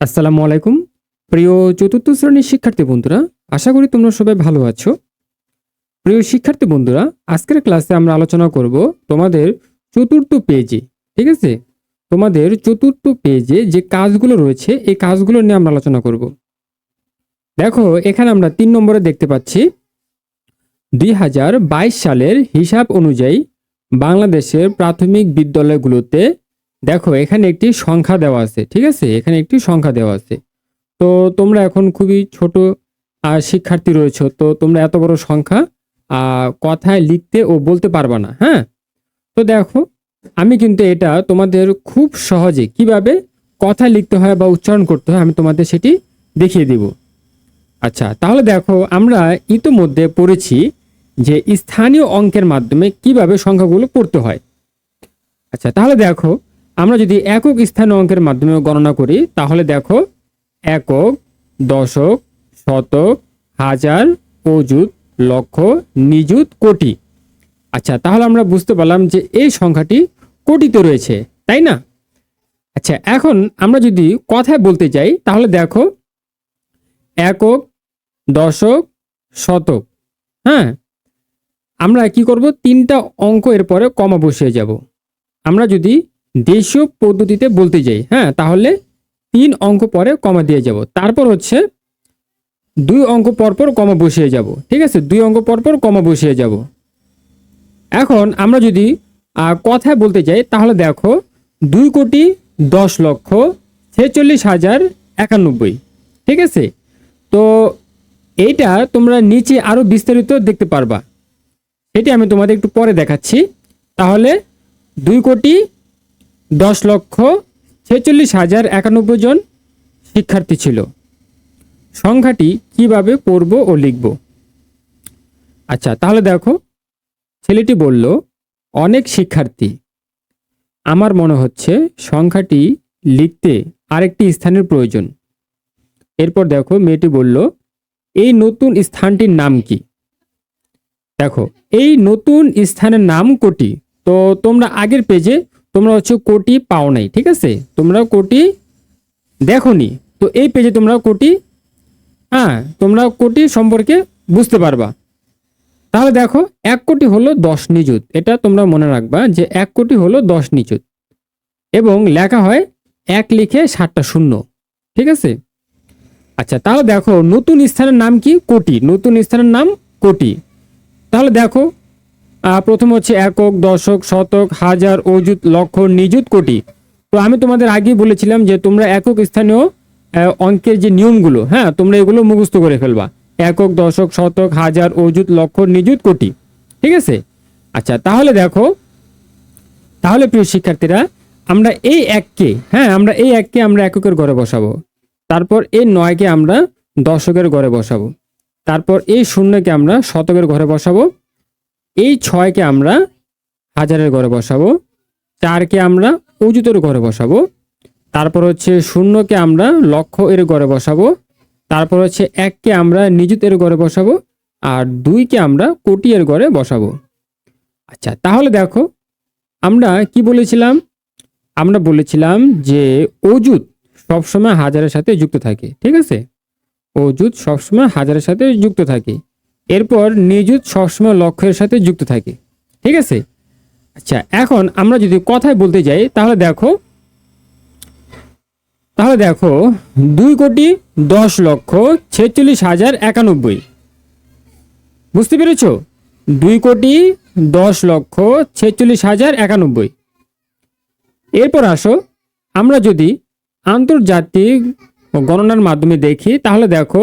আসসালামু আলাইকুম। প্রিয় চতুর্থ শ্রেণির শিক্ষার্থী বন্ধুরা, আশা করি তোমরা সবাই ভালো আছো। প্রিয় শিক্ষার্থী বন্ধুরা, আজকের ক্লাসে আমরা আলোচনা করব তোমাদের চতুর্থ পেজে, ঠিক আছে? তোমাদের চতুর্থ পেজে যে কাজগুলো রয়েছে, এই কাজগুলো নিয়ে আমরা আলোচনা করব। দেখো, এখানে আমরা তিন নম্বরে দেখতে পাচ্ছি, দুই হাজার বাইশ সালের হিসাব অনুযায়ী বাংলাদেশের প্রাথমিক বিদ্যালয়গুলোতে দেখো, এখানে একটি সংখ্যা দেওয়া আছে, ঠিক আছে? এখানে একটি সংখ্যা দেওয়া আছে। তো তোমরা এখন খুবই ছোট শিক্ষার্থী রয়েছে, তো তোমরা এত বড় সংখ্যা কথায় লিখতে ও বলতে পারবা না হ্যাঁ? তো দেখো, আমি কিন্তু এটা তোমাদের খুব সহজে কীভাবে কথা লিখতে হয় বা উচ্চারণ করতে হয় আমি তোমাদের সেটি দেখিয়ে দিব। আচ্ছা তাহলে দেখো, আমরা ইতোমধ্যে পড়েছি যে স্থানীয় অঙ্কের মাধ্যমে কীভাবে সংখ্যাগুলো পড়তে হয়। আচ্ছা তাহলে দেখো আমরা যদি একক স্থানীয় অঙ্কের মাধ্যমে গণনা করি, তাহলে দেখো একক, দশক, শতক, হাজার, অযুত, লক্ষ, নিযুত, কোটি। আচ্ছা তাহলে আমরা বুঝতে পারলাম যে এই সংখ্যাটি কোটিতে রয়েছে, তাই না? আচ্ছা এখন আমরা যদি কথায় বলতে চাই তাহলে দেখো একক, দশক, শতক হ্যাঁ? আমরা কি করব? তিনটা অঙ্ক এর পরে কমা বসিয়ে যাব। আমরা যদি দেশীয় পদ্ধতিতে বলতে যাই হ্যাঁ তাহলে তিন অঙ্ক পরে কমা দিয়ে যাব। তারপর হচ্ছে দুই অঙ্ক পরপর কমা বসিয়ে যাব, ঠিক আছে? দুই অঙ্ক পরপর কমা বসিয়ে যাব। এখন আমরা যদি কথায় বলতে যাই, তাহলে দেখো, দুই কোটি দশ লক্ষ ছেচল্লিশ হাজার একানব্বই, ঠিক আছে? তো এইটা তোমরা নিচে আরও বিস্তারিত দেখতে পারবা। এটি আমি তোমাদের একটু পরে দেখাচ্ছি। তাহলে দুই কোটি দশ লক্ষ ছেচল্লিশ হাজার একানব্বই জন শিক্ষার্থী ছিল। সংখ্যাটি কীভাবে পড়ব ও লিখব? আচ্ছা তাহলে দেখো, ছেলেটি বলল, অনেক শিক্ষার্থী। আমার মনে হচ্ছে সংখ্যাটি লিখতে আরেকটি স্থানের প্রয়োজন। এরপর দেখো, মেয়েটি বলল, এই নতুন স্থানটির নাম কি? দেখো, এই নতুন স্থানের নাম কোটি। তো তোমরা আগের পেজে তোমরা হচ্ছে কোটি পাও নাই, ঠিক আছে? তোমরা কোটি দেখোনি তো এই পেজে তোমরা কোটি হ্যাঁ তোমরা কোটি সম্পর্কে বুঝতে পারবা। তাহলে দেখো, এক কোটি হলো দশ নিযুত। এটা তোমরা মনে রাখবা যে এক কোটি হলো দশ নিযুত। এবং লেখা হয় এক লিখে সাতটা শূন্য, ঠিক আছে? আচ্ছা তাহলে দেখো, নতুন স্থানের নাম কি? কোটি। নতুন স্থানের নাম কোটি। তাহলে দেখো প্রথম হচ্ছে একক, দশক, শতক, হাজার, অযুত, লক্ষ, নিযুত, কোটি। তো আমি তোমাদের আগেই বলেছিলাম যে তোমরা একক স্থানীয় অঙ্কের যে নিয়মগুলো হ্যাঁ তোমরা এগুলো মুখস্থ করে ফেলবা। একক, দশক, শতক, হাজার, অযুত, লক্ষ, নিযুত, কোটি। ঠিক আছে? আচ্ছা তাহলে দেখো, তাহলে প্রিয় শিক্ষার্থীরা, আমরা এই এককে হ্যাঁ আমরা এই এককে আমরা এককের ঘরে বসাবো। তারপর এই নয়কে আমরা দশকের ঘরে বসাবো। তারপর এই শূন্যকে আমরা শতকের ঘরে বসাবো। এই ছয়কে আমরা হাজারের ঘরে বসাবো, চারকে আমরা অযুতের ঘরে বসাবো, তারপর হচ্ছে শূন্যকে আমরা লক্ষ এর ঘরে বসাবো, তারপর হচ্ছে এককে আমরা নিযুতের ঘরে বসাবো, আর দুইকে আমরা কোটি এর ঘরে বসাবো। আচ্ছা তাহলে দেখো, আমরা কি বলেছিলাম? আমরা বলেছিলাম যে অযুত সবসময় হাজারের সাথে যুক্ত থাকে, ঠিক আছে? অযুত সবসময় হাজারের সাথে যুক্ত থাকে। এরপর নিযুত সবসময় লক্ষ্যের সাথে যুক্ত থাকে। ঠিক আছে? আচ্ছা এখন আমরা যদি কথায় বলতে যাই, তাহলে দেখো তাহলে দেখো, দুই কোটি দশ লক্ষ ছেচল্লিশ হাজার একানব্বই। বুঝতে পেরেছ? দুই কোটি দশ লক্ষ ছেচল্লিশ হাজার একানব্বই। এরপর আসো, আমরা যদি আন্তর্জাতিক গণনার মাধ্যমে দেখি, তাহলে দেখো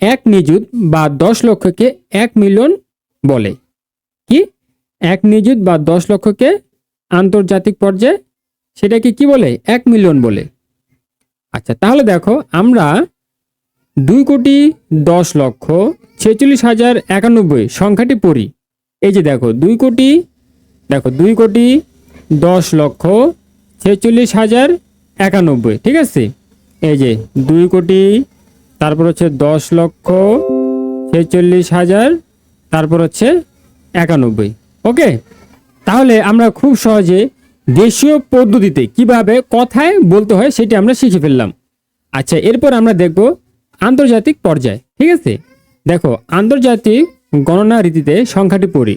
এক নিযুত বা দশ লক্ষকে এক মিলিয়ন বলে। কি? এক নিযুত বা দশ লক্ষকে আন্তর্জাতিক পর্যায়ে সেটাকে কি বলে? এক মিলিয়ন বলে। আচ্ছা তাহলে দেখো আমরা দুই কোটি দশ লক্ষ ছেচল্লিশ হাজার একানব্বই সংখ্যাটি পড়ি। এই যে দেখো, দুই কোটি, দেখো, দুই কোটি দশ লক্ষ ছেচল্লিশ হাজার একানব্বই, ঠিক আছে? এই যে দুই কোটি তারপর হচ্ছে দশ লক্ষ ছেচল্লিশ হাজার, তারপর হচ্ছে একানব্বই। ওকে? তাহলে আমরা খুব সহজে দেশীয় পদ্ধতিতে কীভাবে কথায় বলতে হয় সেটি আমরা শিখে ফেললাম। আচ্ছা এরপর আমরা দেখব আন্তর্জাতিক পর্যায়, ঠিক আছে? দেখো, আন্তর্জাতিক গণনা রীতিতে সংখ্যাটি পড়ি।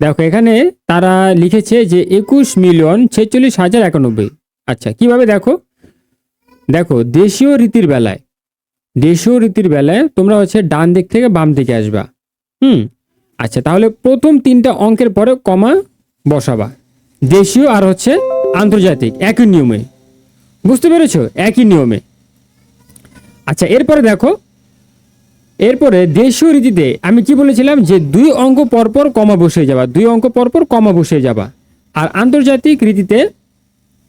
দেখো, এখানে তারা লিখেছে যে একুশ মিলিয়ন ছেচল্লিশ হাজার একানব্বই। আচ্ছা কীভাবে দেখো? দেখো, দেশীয় রীতির বেলায় দেশীয় রীতির বেলায় তোমরা হচ্ছে ডান দিক থেকে বাম দিকে আসবা। হুম? আচ্ছা তাহলে প্রথম তিনটা অঙ্কের পরে কমা বসাবা। দেশীয় আর হচ্ছে আন্তর্জাতিক, একই নিয়মে। বুঝতে পেরেছ? একই নিয়মে। আচ্ছা এরপরে দেখো, এরপরে দেশীয় রীতিতে আমি কি বলেছিলাম যে দুই অঙ্ক পরপর কমা বসে যাবা, দুই অঙ্ক পরপর কমা বসে যাবা। আর আন্তর্জাতিক রীতিতে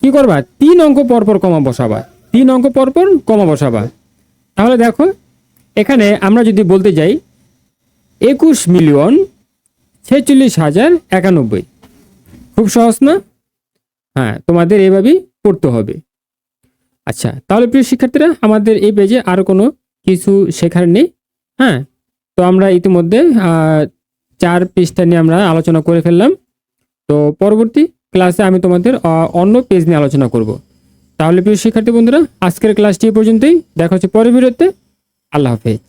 কি করবা? তিন অঙ্ক পরপর কমা বসাবা, তিন অঙ্ক পরপর কমা বসাবা। তাহলে দেখো এখানে আমরা যদি বলতে যাই, একুশ মিলিয়ন ছেচল্লিশ হাজার একানব্বই। খুব সহজ না? হ্যাঁ তোমাদের এভাবেই পড়তে হবে। আচ্ছা তাহলে প্রিয় শিক্ষার্থীরা, আমাদের এই পেজে আর কোনো কিছু শেখার নেই। হ্যাঁ তো আমরা ইতিমধ্যে চার পৃষ্ঠা নিয়ে আমরা আলোচনা করে ফেললাম। তো পরবর্তী ক্লাসে আমি তোমাদের অন্য পেজ নিয়ে আলোচনা করব। তাহলে প্রিয় শিক্ষার্থী বন্ধুরা আজকের ক্লাসটি পর্যন্তই। দেখা হচ্ছে পরের ভিডিওতে। আল্লাহ হাফেজ।